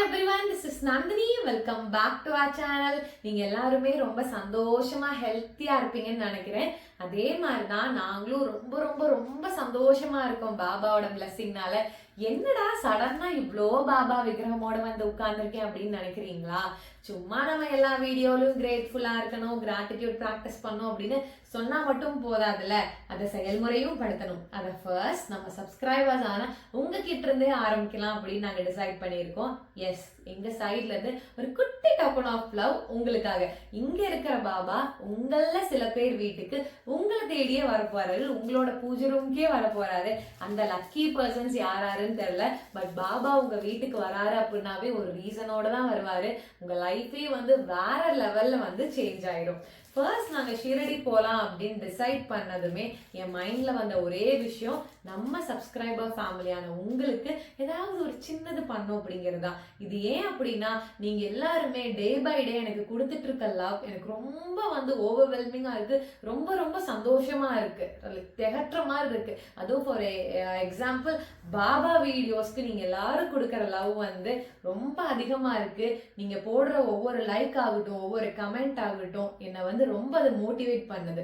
Hi everyone this is Nandini welcome back to our channel நீங்க எல்லாருமே ரொம்ப சந்தோஷமா ஹெல்த்தியா இருப்பீங்கன்னு நினைக்கிறேன். அதே மாதிரி தான் நாங்களும் ரொம்ப ரொம்ப ரொம்ப சந்தோஷமா இருக்கோம் பாபாவோட பிளஸ்ஸிங்னால என்னடா சடனா இவ்வளோ பாபா விக்கிரமோட வந்து உட்கார்ந்துருக்கேன் அப்படின்னு நினைக்கிறீங்களா? சும்மா நம்ம எல்லா வீடியோலையும் கிரேட்ஃபுல்லா இருக்கணும் கிராட்டிடியூட் ப்ராக்டிஸ் பண்ணும் அப்படின்னு சொன்னா மட்டும் போதாதுல்ல. அதை செயல்முறையும் படுத்தணும். அதை ஃபர்ஸ்ட் நம்ம சப்ஸ்கிரைபர்ஸ் ஆனா உங்ககிட்ட இருந்தே ஆரம்பிக்கலாம் அப்படின்னு நாங்க டிசைட் பண்ணியிருக்கோம். எஸ் எங்க சைட்ல இருந்து ஒரு குட்டி டோக்கன் ஆஃப் லவ் உங்களுக்காக. இங்க இருக்கிற பாபா உங்கள சில பேர் வீட்டுக்கு உங்களை தேடியே வரப்போறாரு. உங்களோட பூஜை ரூம்க்கே வரப்போறாரு. அந்த லக்கி பர்சன்ஸ் என்னன்னு தெரியல. பட் பாபா உங்க வீட்டுக்கு வராரு அப்படின்னாவே ஒரு ரீசனோட தான் வருவாரு. உங்க லைஃபே வந்து வேற லெவல்ல வந்து சேஞ்ச் ஆயிடும். ஃபர்ஸ்ட் நாங்கள் ஷிரடி போகலாம் அப்படின்னு டிசைட் பண்ணதுமே என் மைண்டில் வந்த ஒரே விஷயம் நம்ம சப்ஸ்கிரைபர் ஃபேமிலியான உங்களுக்கு ஏதாவது ஒரு சின்னது பண்ணும் அப்படிங்கிறது தான். இது ஏன் அப்படின்னா நீங்கள் எல்லாருமே டே பை டே எனக்கு கொடுத்துட்டு இருக்க லவ் எனக்கு ரொம்ப வந்து ஓவர்வெல்மிங்காக இருக்குது ரொம்ப ரொம்ப சந்தோஷமாக இருக்குது திகற்ற மாதிரி இருக்குது அதுவும் ஃபார் எக்ஸாம்பிள் பாபா வீடியோஸ்க்கு நீங்கள் எல்லாரும் கொடுக்குற லவ் வந்து ரொம்ப அதிகமாக இருக்குது நீங்கள் போடுற ஒவ்வொரு லைக் ஆகட்டும் ஒவ்வொரு கமெண்ட் ஆகட்டும் என்னை வந்து ரொம்ப அது மோட்டிவேட் பண்ணுது.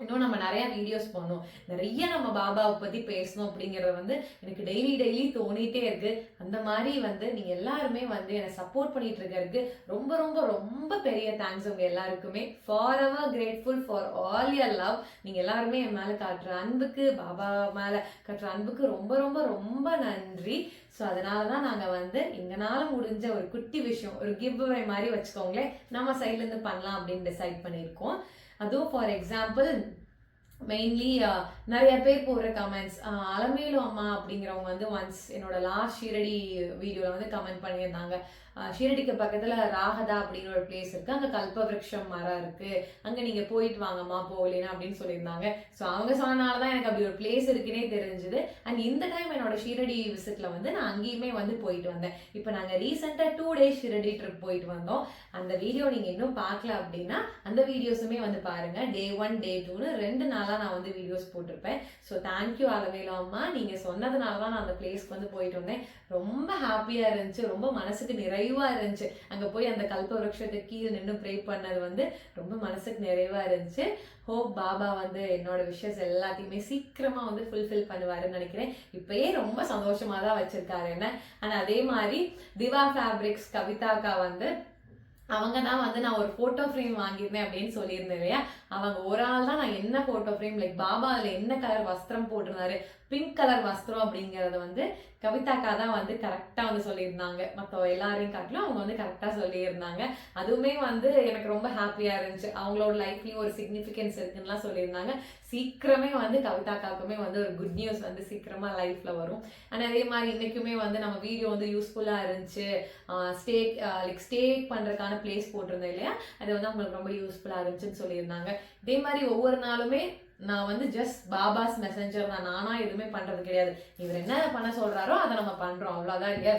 இன்னும் நம்ம நிறைய வீடியோஸ் பண்ணோம் நிறைய நம்ம பாபாவை பற்றி பேசணும் அப்படிங்கறது வந்து எனக்கு டெய்லி டெய்லி தோணிட்டே இருக்கு. அந்த மாதிரி வந்து நீங்கள் எல்லாருமே வந்து என்னை சப்போர்ட் பண்ணிட்டு இருக்கிறதுக்கு ரொம்ப ரொம்ப ரொம்ப பெரிய தேங்க்ஸ் உங்கள் எல்லாருக்குமே. Forever grateful for all your love நீங்கள் எல்லாருமே என் மேலே காட்டுற அன்புக்கு பாபா மேலே காட்டுற அன்புக்கு ரொம்ப ரொம்ப ரொம்ப நன்றி. ஸோ அதனால தான் நாங்கள் வந்து எங்களால் முடிஞ்ச ஒரு குட்டி விஷயம் ஒரு கிவ் அவே மாதிரி வச்சுக்கோங்களேன். நம்ம சைட்லேருந்து பண்ணலாம் அப்படின்னு டிசைட் பண்ணியிருக்கோம். அதுவும் ஃபார் எக்ஸாம்பிள் மெயின்லி நிறைய பேர் போடுற கமெண்ட்ஸ் uh, அலமேலு அம்மா அப்படிங்கிறவங்க வந்து ஒன்ஸ் என்னோட லாஸ்ட் ஷீரடி வீடியோவில் வந்து கமெண்ட் பண்ணியிருந்தாங்க. ஷீரடிக்கு பக்கத்தில் ராகதா அப்படின்னு ஒரு பிளேஸ் இருக்குது அங்கே கல்பவருஷம் மரம் இருக்குது அங்கே நீங்கள் போயிட்டு வாங்கம்மா போகலேனா அப்படின்னு சொல்லியிருந்தாங்க. ஸோ அவங்க சொன்னனால தான் எனக்கு அப்படி ஒரு பிளேஸ் இருக்குன்னே தெரிஞ்சுது. அண்ட் இந்த டைம் என்னோட ஷீரடி விசிட்டில் வந்து நான் அங்கேயுமே வந்து போயிட்டு வந்தேன். இப்போ நாங்கள் ரீசெண்டாக டூ டேஸ் ஷீரடி ட்ரிப் போயிட்டு வந்தோம். அந்த வீடியோ நீங்கள் இன்னும் பார்க்கல அப்படின்னா அந்த வீடியோஸுமே வந்து பாருங்கள் டே ஒன் டே டூன்னு ரெண்டு நாளாக நான் வந்து வீடியோஸ் போட்டிருப்பேன். ஸோ தேங்க்யூ அலவேலு அம்மா. நீங்கள் சொன்னதுனால தான் நான் அந்த பிளேஸ்க்கு வந்து போயிட்டு வந்தேன். ரொம்ப ஹாப்பியாக இருந்துச்சு. ரொம்ப மனசுக்கு நிறைவாக இருந்துச்சு. அங்கே போய் அந்த கல்ப விருட்சத்துக்கு கீழே நின்று ப்ரே பண்ணது வந்து ரொம்ப மனசுக்கு நிறைவாக இருந்துச்சு. ஹோப் பாபா வந்து என்னோட விஷஸ் எல்லாத்தையுமே சீக்கிரமா வந்து ஃபுல்ஃபில் பண்ணுவாருன்னு நினைக்கிறேன். இப்பயே ரொம்ப சந்தோஷமா தான் வச்சிருக்காரு என்ன? ஆனால் அதே மாதிரி திவா ஃபேப்ரிக்ஸ் கவிதாக்கா வந்து அவங்க தான் வந்து நான் ஒரு ஃபோட்டோ ஃப்ரேம் வாங்கியிருந்தேன் அப்படின்னு சொல்லியிருந்தேன் இல்லையா? அவங்க ஒரு ஆள் தான் நான் என்ன ஃபோட்டோ ஃப்ரேம் லைக் பாபா அதில் என்ன கலர் வஸ்திரம் போட்டிருந்தாரு? பிங்க் கலர் வஸ்திரம் அப்படிங்கறத வந்து கவிதாக்கா தான் வந்து கரெக்டாக வந்து சொல்லியிருந்தாங்க. மற்ற எல்லாரையும் காட்டிலும் அவங்க வந்து கரெக்டாக சொல்லியிருந்தாங்க. அதுவுமே வந்து எனக்கு ரொம்ப ஹாப்பியாக இருந்துச்சு. அவங்களோட லைஃப்லேயும் ஒரு சிக்னிஃபிகன்ஸ் இருக்குன்னுலாம் சொல்லியிருந்தாங்க. சீக்கிரமே வந்து கவிதாக்காக்குமே வந்து ஒரு குட் நியூஸ் வந்து சீக்கிரமா லைஃப்ல வரும். அண்ட் அதே மாதிரி இன்னைக்குமே வந்து நம்ம வீடியோ வந்து யூஸ்ஃபுல்லா இருந்துச்சு. ஸ்டே லைக் ஸ்டே பண்றதுக்கான பிளேஸ் போட்டிருந்தேன் இல்லையா? அது வந்து அவங்களுக்கு ரொம்ப யூஸ்ஃபுல்லா இருந்துச்சுன்னு சொல்லியிருந்தாங்க. இதே மாதிரி ஒவ்வொரு நாளுமே நான் வந்து ஜஸ்ட் பாபாஸ் மெசஞ்சர் தான் நானா எதுவுமே பண்றது கிடையாது. இவர் என்ன பண்ண சொல்றாரோ அதை நம்ம பண்றோம். அவ்வளவுதான் இல்லையா?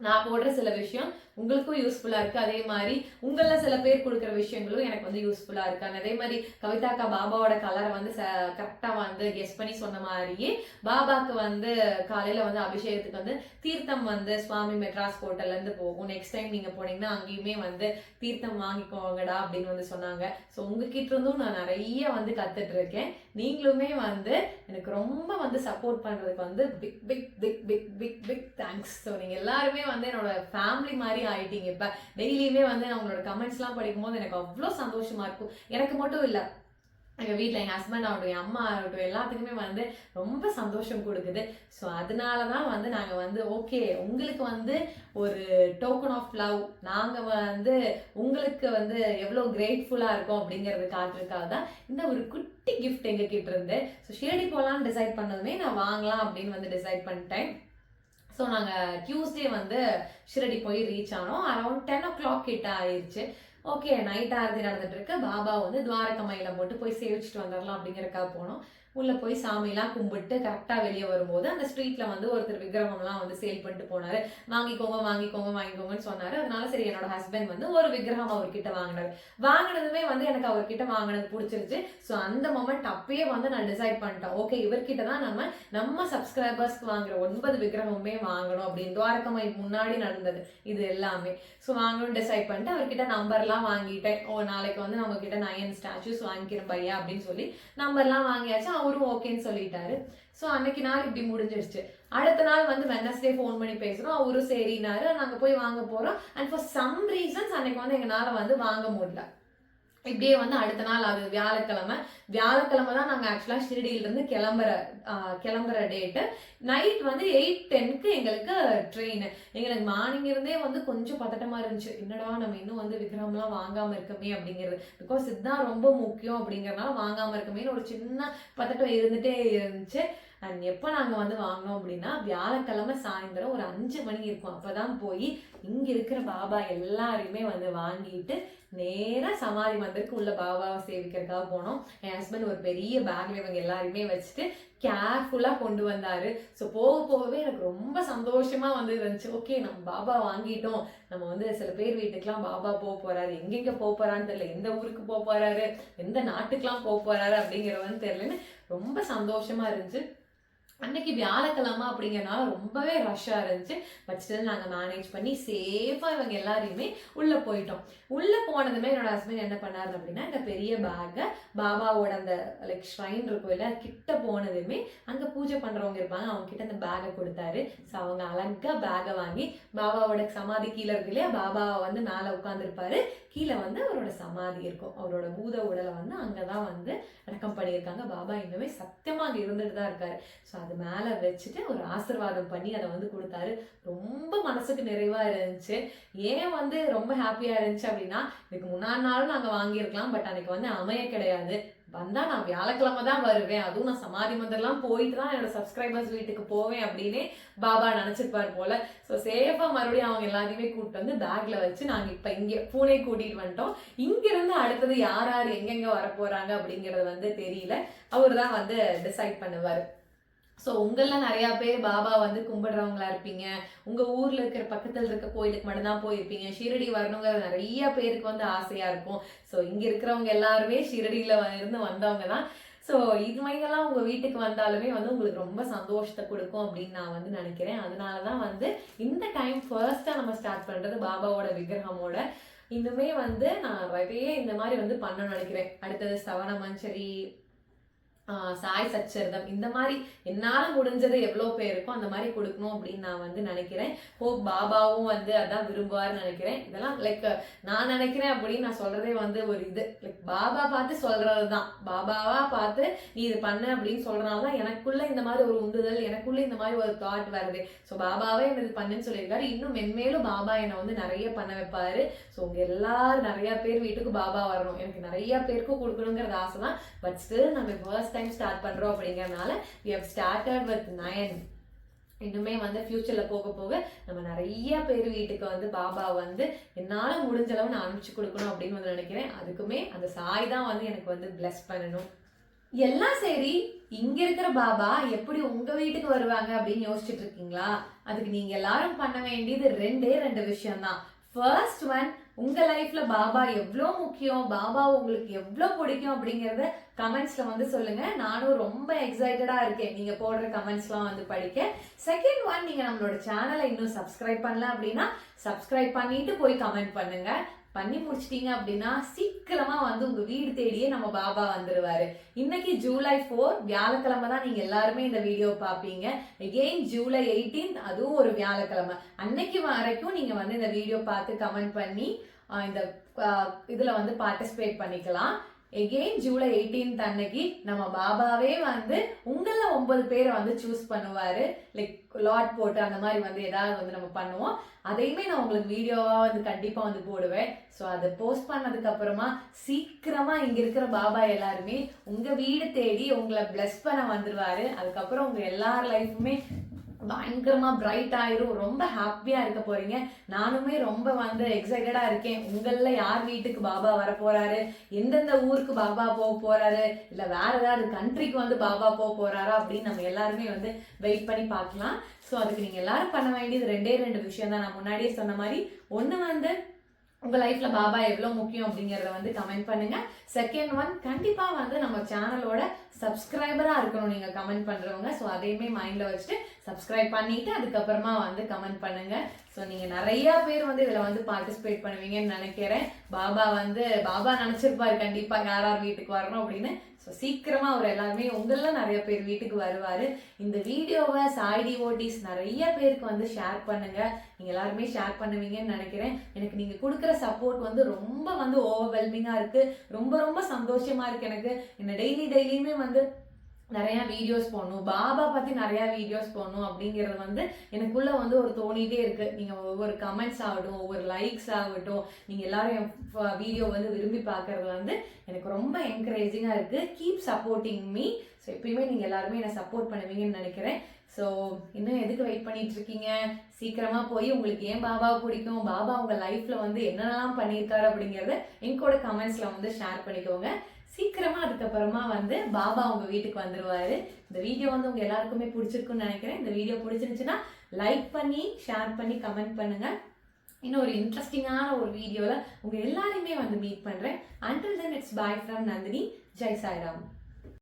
நான் போடுற சில விஷயம் உங்களுக்கும் யூஸ்ஃபுல்லாக இருக்குது அதே மாதிரி உங்களில் சில பேர் கொடுக்குற விஷயங்களும் எனக்கு வந்து யூஸ்ஃபுல்லாக இருக்குது And அதே மாதிரி கவிதாக்கா பாபாவோட கலரை வந்து கரெக்டாக வந்து கெஸ் பண்ணி சொன்ன மாதிரியே பாபாக்கு வந்து காலையில் வந்து அபிஷேகத்துக்கு வந்து தீர்த்தம் வந்து சுவாமி மெட்ராஸ் ஹோட்டல்லேருந்து போகும். நெக்ஸ்ட் டைம் நீங்கள் போனீங்கன்னா அங்கேயுமே வந்து தீர்த்தம் வாங்கிக்கோங்கடா அப்படின்னு வந்து சொன்னாங்க. ஸோ உங்ககிட்ட இருந்தும் நான் நிறைய வந்து கத்துட்டு இருக்கேன். நீங்களுமே வந்து எனக்கு ரொம்ப வந்து சப்போர்ட் பண்ணுறதுக்கு வந்து big big big big big big thanks so நீங்கள் எல்லாருமே வந்து என்னோட ஃபேமிலி மாதிரி ஆயிட்டீங்க. இப்ப டெய்லியுமே வந்து நான் உங்களோட கமெண்ட்ஸ்லாம் படிக்கும்போது எனக்கு அவ்வளோ சந்தோஷமா இருக்கும். எனக்கு மட்டும் இல்லை. எங்கள் வீட்டில் எங்கள் ஹஸ்பண்ட் ஆகட்டும் என் அம்மா ஆகட்டும் எல்லாத்துக்குமே வந்து ரொம்ப சந்தோஷம் கொடுக்குது. ஸோ அதனால தான் வந்து நாங்கள் வந்து ஓகே உங்களுக்கு வந்து ஒரு டோக்கன் ஆஃப் லவ் நாங்கள் வந்து உங்களுக்கு வந்து எவ்வளோ கிரேட்ஃபுல்லாக இருக்கோம் அப்படிங்கிறது காட்டுறதுக்காக தான் இந்த ஒரு குட்டி கிஃப்ட் எங்கள் கிட்ட இருந்து. ஸோ ஷிரடி போகலான்னு டிசைட் பண்ணதுமே நான் வாங்கலாம் அப்படின்னு வந்து டிசைட் பண்ணிட்டேன். ஸோ நாங்கள் டியூஸ்டே வந்து ஷிரடி போய் ரீச் ஆனோம். அரௌண்ட் டென் ஓ கிளாக் கிட்ட ஆயிடுச்சு ஓகே நைட் ஆறுதி நடந்துட்டு இருக்கு. பாபா வந்து துவாரகமையில போட்டு போய் சேவிச்சுட்டு வந்துடலாம் அப்படிங்கிறக்காக போனோம். உள்ள போய் சாமிலாம் கும்பிட்டு கரெக்டா வெளியே வரும்போது அந்த ஸ்ட்ரீட்ல வந்து ஒருத்தர் விக்கிரகம்லாம் வந்து சேல் பண்ணிட்டு போனாரு. வாங்கிக்கோங்க வாங்கிக்கோங்க வாங்கிக்கோங்கன்னு சொன்னாரு. அதனால சரி என்னோட ஹஸ்பண்ட் வந்து ஒரு விக்கிரகம் அவர்கிட்ட வாங்கினாரு. வாங்கினதுமே வந்து எனக்கு அவர்கிட்ட வாங்கினது பிடிச்சிருச்சு. ஸோ அந்த மொமெண்ட் அப்பயே வந்து நான் டிசைட் பண்ணிட்டேன். ஓகே இவர்கிட்ட தான் நம்ம நம்ம சப்ஸ்கிரைபர்ஸ்க்கு வாங்குற ஒன்பது விக்கிரகமுமே வாங்கணும் அப்படின்னு துவாரகமாய் முன்னாடி நடந்தது. இது எல்லாமே. ஸோ வாங்கணும்னு டிசைட் பண்ணிட்டு அவர்கிட்ட நம்பர்லாம் வாங்கிட்டேன். ஓ நாளைக்கு வந்து நம்ம கிட்ட நயன் ஸ்டாச்சூஸ் வாங்கிக்கிறேன் பையா அப்படின்னு சொல்லி நம்பர்லாம் வாங்கியாச்சு. அவரும் ஓகேன்னு சொல்லிட்டாரு. ஸோ அன்னைக்கு நாள் இப்படி முடிஞ்சிருச்சு. அடுத்த நாள் வந்து வெனஸ்டே ஃபோன் பண்ணி பேசுகிறோம் அவரும் சரினாரு நாங்கள் போய் வாங்க போகிறோம் அண்ட் ஃபார் சம் ரீசன்ஸ் அன்னைக்கு வந்து எங்களால் வந்து வாங்க முடியல. இப்படியே வந்து அடுத்த நாள் அது வியாழக்கிழமை. வியாழக்கிழமை தான் நாங்கள் ஆக்சுவலாக ஷிரடியிலிருந்து கிளம்புற கிளம்புற டேட்டு நைட் வந்து எயிட் டென்க்கு எங்களுக்கு ட்ரெயின் எங்களுக்கு மார்னிங் இருந்தே வந்து கொஞ்சம் பதட்டமாக இருந்துச்சு. என்னடா நம்ம இன்னும் வந்து விக்ரம்லாம் வாங்காமல் இருக்கமே அப்படிங்கிறது. பிகாஸ் இதுதான் ரொம்ப முக்கியம் அப்படிங்கிறனால வாங்காமல் இருக்கமேன்னு ஒரு சின்ன பதட்டம் இருந்துகிட்டே இருந்துச்சு. அண்ட் எப்போ நாங்கள் வந்து வாங்கினோம் அப்படின்னா வியாழக்கிழமை சாயந்தரம் ஒரு அஞ்சு மணி இருக்கும். அப்போ தான் போய் இங்கே இருக்கிற பாபா எல்லாரையுமே வந்து வாங்கிட்டு நேராக சமாதி மந்திருக்கு உள்ள பாபாவை சேவிக்கிறதுக்காக போனோம். என் ஹஸ்பண்ட் ஒரு பெரிய பேக்ல இவங்க எல்லாருமே வச்சுட்டு கேர்ஃபுல்லாக கொண்டு வந்தாரு. ஸோ போக போகவே எனக்கு ரொம்ப சந்தோஷமா வந்து இருந்துச்சு. ஓகே நம்ம பாபா வாங்கிட்டோம். நம்ம வந்து சில பேர் வீட்டுக்கெலாம் பாபா போக போறாரு. எங்கெங்க போக போறான்னு தெரியல. எந்த ஊருக்கு போக போறாரு? எந்த நாட்டுக்கெலாம் போக போறாரு அப்படிங்கிறவன்னு தெரியலன்னு ரொம்ப சந்தோஷமா இருந்துச்சு. அன்னைக்கு வியாழக்கிழமை அப்படிங்கறனால ரொம்பவே ரஷ்ஷா இருந்துச்சு. பட் ஸ்டில் நாங்க மேனேஜ் பண்ணி சேஃபா இவங்க எல்லாரையுமே உள்ள போயிட்டோம். உள்ள போனதுமே என்னோட ஹஸ்பண்ட் என்ன பண்ணாரு அப்படின்னா இந்த பெரிய பேக்கை பாபாவோட அந்த லைக் ஷ்ரைன் இருக்கும் இல்ல கிட்ட போனதுமே அங்க பூஜை பண்றவங்க இருப்பாங்க. அவங்க கிட்ட அந்த பேக்கை கொடுத்தாரு. ஸோ அவங்க அழகா பேக்கை வாங்கி பாபாவோட சமாதி கீழே இருக்கு இல்லையா பாபா வந்து மேல உட்காந்துருப்பாரு கீழே வந்து அவரோட சமாதி இருக்கும். அவரோட பூத உடலை வந்து அங்கதான் வந்து அடக்கம் பண்ணியிருக்காங்க. பாபா இன்னுமே சத்தியமா அங்க இருந்துட்டு தான் இருக்காரு. ஸோ அது மேலே வச்சுட்டு ஒரு ஆசீர்வாதம் பண்ணி அதை வந்து கொடுத்தாரு. ரொம்ப மனசுக்கு நிறைவாக இருந்துச்சு. ஏன் வந்து ரொம்ப ஹாப்பியாக இருந்துச்சு அப்படின்னா இதுக்கு முன்னாடி நாளும் நாங்கள் வாங்கியிருக்கலாம் பட் அன்னைக்கு வந்து அமைய கிடையாது. வந்தால் நான் வியாழக்கிழமை தான் வருவேன். அதுவும் நான் சமாதி மந்திரம்லாம் போயிட்டு தான் என்னோட சப்ஸ்கிரைபர்ஸ் வீட்டுக்கு போவேன் அப்படின்னு பாபா நினச்சிருப்பார் போல். ஸோ சேஃபாக மறுபடியும் அவங்க எல்லாத்தையுமே கூப்பிட்டு வந்து பேக்கில் வச்சு நாங்கள் இப்போ இங்கே பூனே கூட்டிகிட்டு வந்துட்டோம். இங்கேருந்து அடுத்தது யார் யார் எங்கெங்கே வரப்போகிறாங்க அப்படிங்கிறது வந்து தெரியல. அவர் தான் வந்து டிசைட் பண்ணுவார். ஸோ உங்களில் நிறையா பேர் பாபா வந்து கும்பிடுறவங்களா இருப்பீங்க. உங்கள் ஊரில் இருக்கிற பக்கத்தில் இருக்க கோயிலுக்கு மட்டும்தான் போயிருப்பீங்க. ஷீரடி வரணுங்கிற நிறைய பேருக்கு வந்து ஆசையாக இருக்கும். ஸோ இங்கே இருக்கிறவங்க எல்லாருமே ஷிரடியில் இருந்து வந்தவங்க தான். ஸோ இது மாதிரிலாம் உங்கள் வீட்டுக்கு வந்தாலுமே வந்து உங்களுக்கு ரொம்ப சந்தோஷத்தை கொடுக்கும் அப்படின்னு நான் வந்து நினைக்கிறேன். அதனால தான் வந்து இந்த டைம் ஃபர்ஸ்ட்டாக நம்ம ஸ்டார்ட் பண்ணுறது பாபாவோட விக்கிரகமோட. இன்னுமே வந்து நான் நிறைய இந்த மாதிரி வந்து பண்ணணும்னு நினைக்கிறேன். அடுத்தது சவண மஞ்சரி சாய் சச்சரிதம். இந்த மாதிரி என்னால் முடிஞ்சது எவ்வளோ பேருக்கோ அந்த மாதிரி கொடுக்கணும் அப்படின்னு நான் வந்து நினைக்கிறேன். ஹோப் பாபாவும் வந்து அதான் விரும்புவார்னு நினைக்கிறேன். இதெல்லாம் லைக் நான் நினைக்கிறேன் அப்படின்னு நான் சொல்றதே வந்து ஒரு இது. லைக் பாபா பார்த்து சொல்றது தான் பாபாவா பார்த்து நீ இது பண்ண அப்படின்னு சொல்றதுனால தான் எனக்குள்ள இந்த மாதிரி ஒரு உந்துதல் எனக்குள்ள இந்த மாதிரி ஒரு தாட் வருது. ஸோ பாபாவே என்ன இது பண்ணுன்னு சொல்லியிருக்காரு. இன்னும் மென்மேலும் பாபா என்னை வந்து நிறைய பண்ண வைப்பாரு. ஸோ உங்க எல்லாரும் நிறைய பேர் வீட்டுக்கு பாபா வரணும். எனக்கு நிறைய பேருக்கும் கொடுக்கணுங்கிறது ஆசை தான் பட் ஸ்டில் நம்ம ஃபர்ஸ்ட் டைம் ஸ்டார்ட் பண்றோம் அப்படிங்கறதுனால we have started with nine இன்னுமே வந்து ஃபியூச்சர்ல போக போக நம்ம நிறைய பேர் வீட்டுக்கு வந்து பாபா வந்து என்னால முடிஞ்ச அளவு நான் அனுப்பிச்சு கொடுக்கணும் அப்படின்னு வந்து நினைக்கிறேன். அதுக்குமே அந்த சாய் தான் வந்து எனக்கு வந்து பிளஸ் பண்ணணும். எல்லாம் சரி இங்க இருக்கிற பாபா எப்படி உங்க வீட்டுக்கு வருவாங்க அப்படின்னு யோசிச்சுட்டு இருக்கீங்களா? அதுக்கு நீங்க எல்லாரும் பண்ண வேண்டியது ரெண்டே ரெண்டு விஷயம் தான் ஃபர்ஸ்ட் ஒன் உங்கள் லைஃப்பில் பாபா எவ்வளோ முக்கியம்? பாபா உங்களுக்கு எவ்வளோ பிடிக்கும் அப்படிங்கிறத கமெண்ட்ஸில் வந்து சொல்லுங்கள் நானும் ரொம்ப எக்ஸைட்டடாக இருக்கேன். நீங்கள் போடுற கமெண்ட்ஸ்லாம் வந்து படிக்க. செகண்ட் ஒன் நீங்கள் நம்மளோட சேனலை இன்னும் சப்ஸ்கிரைப் பண்ணல அப்படின்னா சப்ஸ்கிரைப் பண்ணிட்டு போய் கமெண்ட் பண்ணுங்கள் பண்ணி முடிச்சிட்டீங்க அப்படின்னா சீக்கிரமா வந்து உங்க வீடு தேடியே நம்ம பாபா வந்துருவாரு. இன்னைக்கு ஜூலை ஃபோர் வியாழக்கிழமை தான் நீங்க எல்லாருமே இந்த வீடியோ பார்ப்பீங்க. எகெயின் ஜூலை 18th அதுவும் ஒரு வியாழக்கிழமை. அன்னைக்கு வரைக்கும் நீங்க வந்து இந்த வீடியோ பார்த்து கமெண்ட் பண்ணி இந்த இதில் வந்து பார்ட்டிசிபேட் பண்ணிக்கலாம். எகெயின் ஜூலை 18th அன்னைக்கு நம்ம பாபாவே வந்து உங்களில் ஒன்பது பேரை வந்து சூஸ் பண்ணுவார். லைக் லாட் போட்டு அந்த மாதிரி வந்து ஏதாவது வந்து நம்ம பண்ணுவோம். அதையுமே நான் உங்களுக்கு வீடியோவாக வந்து கண்டிப்பாக வந்து போடுவேன். ஸோ அதை போஸ்ட் பண்ணதுக்கப்புறமா சீக்கிரமாக இங்கே இருக்கிற பாபா எல்லாருமே உங்கள் வீடு தேடி உங்களை பிளஸ் பண்ண வந்துடுவார் அதுக்கப்புறம் உங்கள் எல்லார் லைஃபுமே பயங்கரமா பிரைட் ஆயிரும். ரொம்ப ஹாப்பியா இருக்க போறீங்க. நானுமே ரொம்ப வந்து எக்ஸைட்டடா இருக்கேன். உங்கள யார் வீட்டுக்கு பாபா வர போறாரு எந்தெந்த ஊருக்கு பாபா போக போறாரு? இல்ல வேற ஏதாவது கண்ட்ரிக்கு வந்து பாபா போக போறாரா? அப்படின்னு நம்ம எல்லாருமே வந்து வெயிட் பண்ணி பார்க்கலாம். ஸோ அதுக்கு நீங்க எல்லாரும் பண்ண வேண்டியது ரெண்டே ரெண்டு விஷயம் தான் நான் முன்னாடியே சொன்ன மாதிரி ஒன்று வந்து உங்கள் லைஃப்பில் பாபா எவ்வளோ முக்கியம் அப்படிங்கிறத வந்து கமெண்ட் பண்ணுங்க. செகண்ட் ஒன் கண்டிப்பாக வந்து நம்ம சேனலோட சப்ஸ்கிரைபராக இருக்கணும் நீங்கள் கமெண்ட் பண்ணுறவங்க ஸோ அதையுமே மைண்டில் வச்சுட்டு சப்ஸ்கிரைப் பண்ணிவிட்டு அதுக்கப்புறமா வந்து கமெண்ட் பண்ணுங்கள் ஸோ நீங்கள் நிறைய பேர் வந்து இதில் வந்து பார்ட்டிசிபேட் பண்ணுவீங்கன்னு நினைக்கிறேன். பாபா வந்து பாபா நினச்சிருப்பார் கண்டிப்பாக யார் யார் வீட்டுக்கு வரணும் அப்படின்னு. ஸோ சீக்கிரமாக அவர் எல்லாருமே உங்களெலாம் நிறைய பேர் வீட்டுக்கு வருவார். இந்த வீடியோவை சாய்டி ஓட்டிஸ் நிறைய பேருக்கு வந்து ஷேர் பண்ணுங்கள் நீங்கள் எல்லாருமே ஷேர் பண்ணுவீங்கன்னு நினைக்கிறேன். எனக்கு நீங்கள் கொடுக்குற சப்போர்ட் வந்து ரொம்ப வந்து ஓவர்வெல்மிங்காக இருக்குது ரொம்ப ரொம்ப சந்தோஷமாக இருக்குது எனக்கு. என்ன டெய்லி டெய்லியுமே வந்து நிறைய வீடியோஸ் போடணும். பாபா பத்தி நிறைய வீடியோஸ் போடணும் அப்படிங்கிறது வந்து எனக்குள்ள வந்து ஒரு தோணிட்டே இருக்கு. நீங்க ஒவ்வொரு கமெண்ட்ஸ் ஆகட்டும் ஒவ்வொரு லைக்ஸ் ஆகட்டும் நீங்க எல்லாரும் என் வீடியோ வந்து விரும்பி பார்க்கறது வந்து எனக்கு ரொம்ப என்கரேஜிங்கா இருக்கு. கீப் சப்போர்ட்டிங் மீ ஸோ எப்பயுமே நீங்க எல்லாருமே என்னை சப்போர்ட் பண்ணுவீங்கன்னு நினைக்கிறேன். ஸோ இன்னும் எதுக்கு வெயிட் பண்ணிட்டு இருக்கீங்க? சீக்கிரமா போய் உங்களுக்கு ஏன் பாபாவை பிடிக்கும்? பாபா உங்க லைஃப்ல வந்து என்னென்னலாம் பண்ணியிருக்காரு அப்படிங்கறத என் கூட கமெண்ட்ஸ்ல வந்து ஷேர் பண்ணிக்கோங்க. சீக்கிரமா அதுக்கப்புறமா வந்து பாபா உங்க வீட்டுக்கு வந்துருவாரு. இந்த வீடியோ வந்து உங்க எல்லாருக்குமே பிடிச்சிருக்குன்னு நினைக்கிறேன். இந்த வீடியோ பிடிச்சிருந்துச்சுன்னா லைக் பண்ணி ஷேர் பண்ணி கமெண்ட் பண்ணுங்க. இன்னும் ஒரு இன்ட்ரெஸ்டிங்கான ஒரு வீடியோவில் உங்கள் எல்லாரையுமே வந்து மீட் பண்ணுறேன் until then it's bye from Nandini. Jai Sairam.